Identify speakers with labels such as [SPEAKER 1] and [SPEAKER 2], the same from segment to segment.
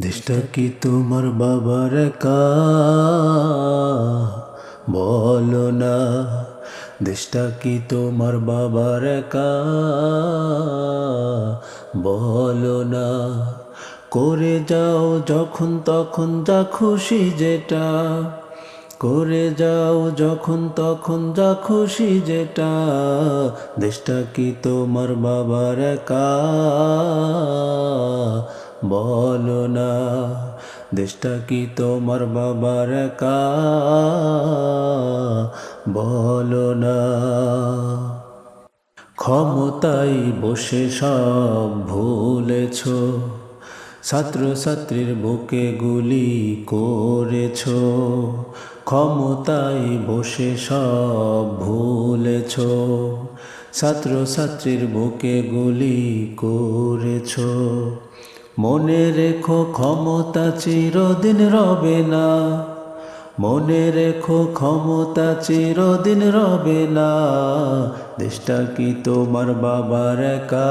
[SPEAKER 1] দেশটা কি তোমার বাবার একা বলো না। দেশটা কি তোমার বাবার একা বলো না। করে যাও যখন তখন যা খুশি যেটা। করে যাও যখন তখন যা খুশি যেটা। দেশটা কি তোমার বাবার একা বলো না, দেশটা কি তোমার বাবার একা? বলো না। ক্ষমতাই বসে সব ভুলেছ, ছাত্রছাত্রীর বুকে গুলি করেছ, ক্ষমতায় বসে সব ভুলেছ, ছাত্রছাত্রীর বুকে গুলি করেছ মনে রেখো ক্ষমতা চিরদিন রবে না। মনে রেখো ক্ষমতা চিরদিন রবে না। দেশটা কি তোমার বাবার একা?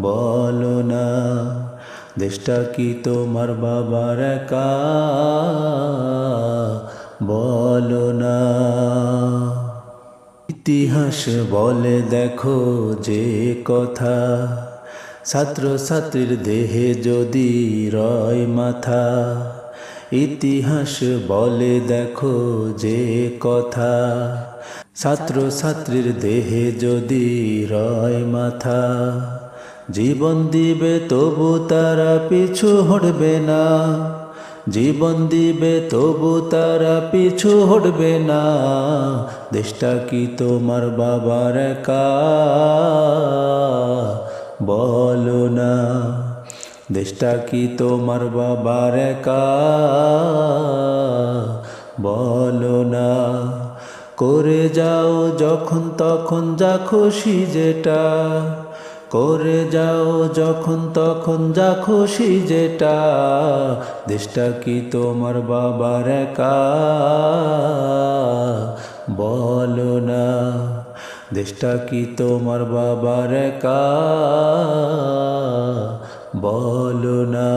[SPEAKER 1] বলো না, দেশটা কি তোমার বাবার একা? বলো না। ইতিহাস বলে দেখো যে কথা। ছাত্রছাত্রীর দেহে যদি রয় মাথা, ইতিহাস বলে দেখো যে কথা। ছাত্রছাত্রীর দেহে যদি রয় মাথা, জীবন দিবে তবু তারা পিছু হটবে না। জীবন দিবে তবু তারা পিছু হটবে না। দেশটা কি তোমার বাবার একা? দেশটা কি তোমার বাবার একা? বলো না। করে যাও যখন তখন যা খুশি যেটা। করে যাও যখন তখন যা খুশি যেটা। দেশটা কি তোমার বাবার একা? বলো না। দেশটা কি তোমার বাবার একা? বলো না।